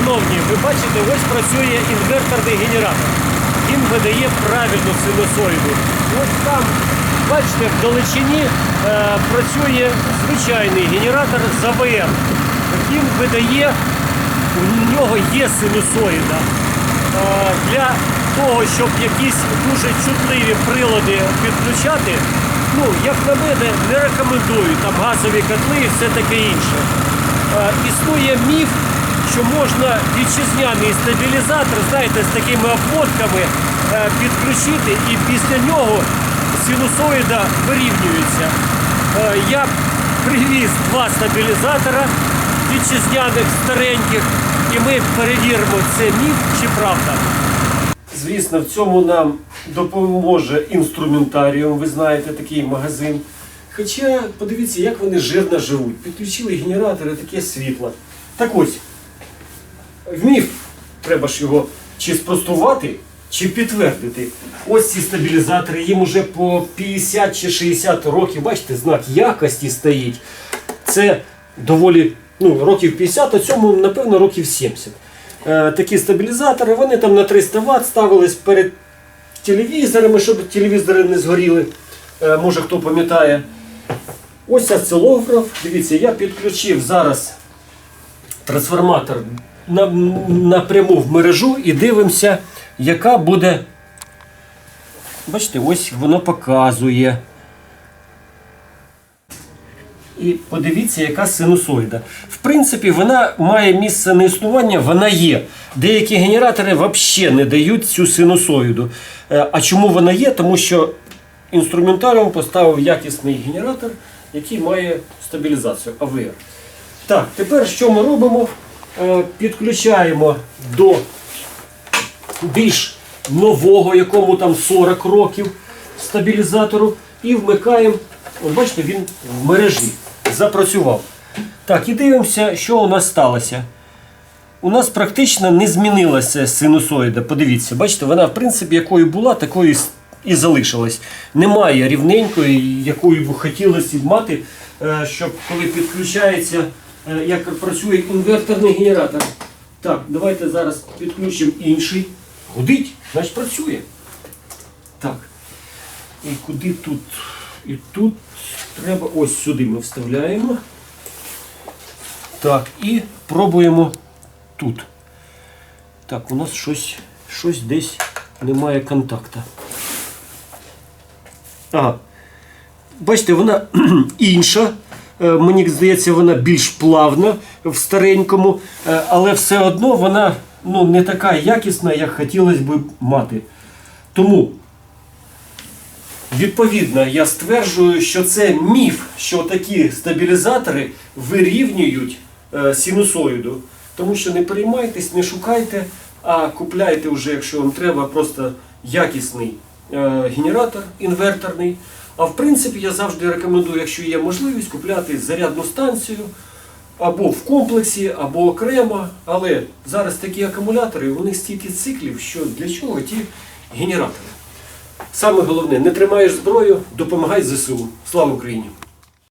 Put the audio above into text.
Шановні, ви бачите, ось працює інверторний генератор. Він видає правильну синусоїду. Ось там, бачите, в далечині е, працює звичайний генератор з АВР. Він видає, у нього є синусоїда. Е, для того, щоб якісь дуже чутливі прилади підключати, ну, як на мене, не рекомендую там газові котли і все таке інше. Е, існує міф, що можна вітчизняний стабілізатор, знаєте, з такими обводками е, підключити і після нього синусоїда вирівнюється. Е, я привіз два стабілізатора вітчизняних стареньких, і ми перевіримо, це міф чи правда. Звісно, в цьому нам допоможе інструментаріум, ви знаєте, такий магазин. Хоча, подивіться, як вони жирно живуть. Підключили генератори, таке світло. Так ось, міф треба ж його чи спростувати, чи підтвердити. Ось ці стабілізатори, їм уже по 50 чи 60 років, бачите, знак якості стоїть. Це доволі ну, років 50, а цьому, напевно, років 70. Е, такі стабілізатори, вони там на 300 Вт ставились перед телевізорами, щоб телевізори не згоріли. Е, може хто пам'ятає. Ось осцилограф. Дивіться, я підключив зараз трансформатор напряму в мережу і дивимося, яка буде. Бачите, ось воно показує. І подивіться, яка синусоїда. В принципі, вона має місце на існування, вона є. Деякі генератори взагалі не дають цю синусоїду. Е, А чому вона є? Тому що інструментаріум поставив якісний генератор, який має стабілізацію АВР. Так, тепер що ми робимо? Е, Підключаємо до більш нового, якому там 40 років стабілізатору, і вмикаємо. От бачите, він в мережі запрацював. Так, і дивимося, що у нас сталося. У нас практично не змінилася синусоїда. Подивіться, бачите, вона, в принципі, якою була, такою і залишилась. Немає рівненької, якою б хотілося мати, е, щоб коли підключається, як працює інверторний генератор. Так, давайте зараз підключимо інший. Гудить, значить працює. Так. І куди тут? І тут треба ось сюди ми вставляємо. Так, і пробуємо тут. Так, у нас щось, щось десь немає контакта. Ага. Бачите, вона інша. Е, Мені здається, вона більш плавна в старенькому, е, але все одно вона ну, не така якісна, як хотілося б мати. Тому Відповідно, я стверджую, що це міф, що такі стабілізатори вирівнюють е, синусоїду. Тому що не переймайтесь, не шукайте, а купляйте вже, якщо вам треба, просто якісний генератор інверторний. А в принципі, я завжди рекомендую, якщо є можливість, купляти зарядну станцію або в комплексі, або окремо. Але зараз такі акумулятори, вони стільки циклів, що для чого ті генератори. Саме головне, не тримаєш зброю, допомагай ЗСУ. Слава Україні!